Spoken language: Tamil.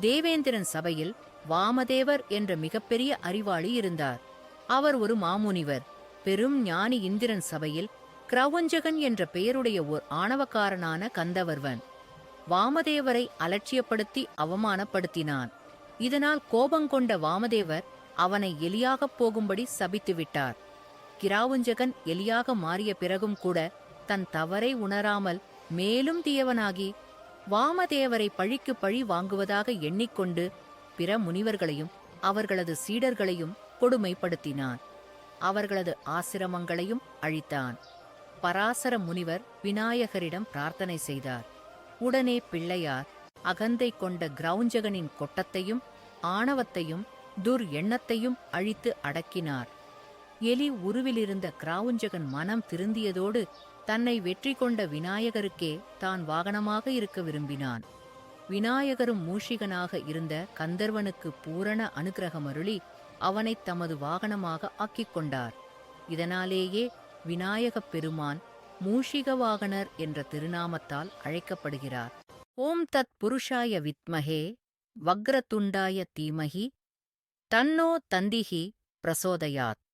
தேவேந்திரன் சபையில் வாமதேவர் என்ற மிகப்பெரிய அறிவாளி இருந்தார். அவர் ஒரு மாமுனிவர். பெரும் ஞானி இந்திரன் சபையில் கிரவுஞ்சகன் என்ற பெயருடைய ஓர் ஆணவக்காரனான கந்தவர்வன் வாமதேவரை அலட்சியப்படுத்தி அவமானப்படுத்தினான். இதனால் கோபங்கொண்ட வாமதேவர் அவனை எலியாகப் போகும்படி சபித்துவிட்டார் கிராவுஞ்சகன் எலியாக மாறிய பிறகும் கூட தன் தவறை உணராமல் மேலும் தீயவனாகி வாமதேவரை பழிக்கு பழி வாங்குவதாக எண்ணிக்கொண்டு பிற முனிவர்களையும் அவர்களது சீடர்களையும் கொடுமைப்படுத்தினான். அவர்களது ஆசிரமங்களையும் அழித்தான். பராசர முனிவர் விநாயகரிடம் பிரார்த்தனை செய்தார். உடனே பிள்ளையார் அகந்தை கொண்ட கிரௌஞ்சகனின் கொட்டத்தையும் ஆணவத்தையும் துர் எண்ணத்தையும் அழித்து அடக்கினார். எலி உருவிலிருந்த கிராவுஞ்சகன் மனம் திருந்தியதோடு தன்னை வெற்றி கொண்ட விநாயகருக்கே தான் வாகனமாக இருக்க விரும்பினான். விநாயகரும் மூஷிகனாக இருந்த கந்தர்வனுக்கு பூரண அனுக்கிரகமருளி அவனைத் தமது வாகனமாக ஆக்கிக் கொண்டார். இதனாலேயே விநாயகப் பெருமான் மூஷிக வாகனர் என்ற திருநாமத்தால் அழைக்கப்படுகிறார். ஓம் தத் புருஷாய வித்மகே வக்ரதுண்டாய தீமஹி தன்னோ தந்திஹி பிரசோதயாத்.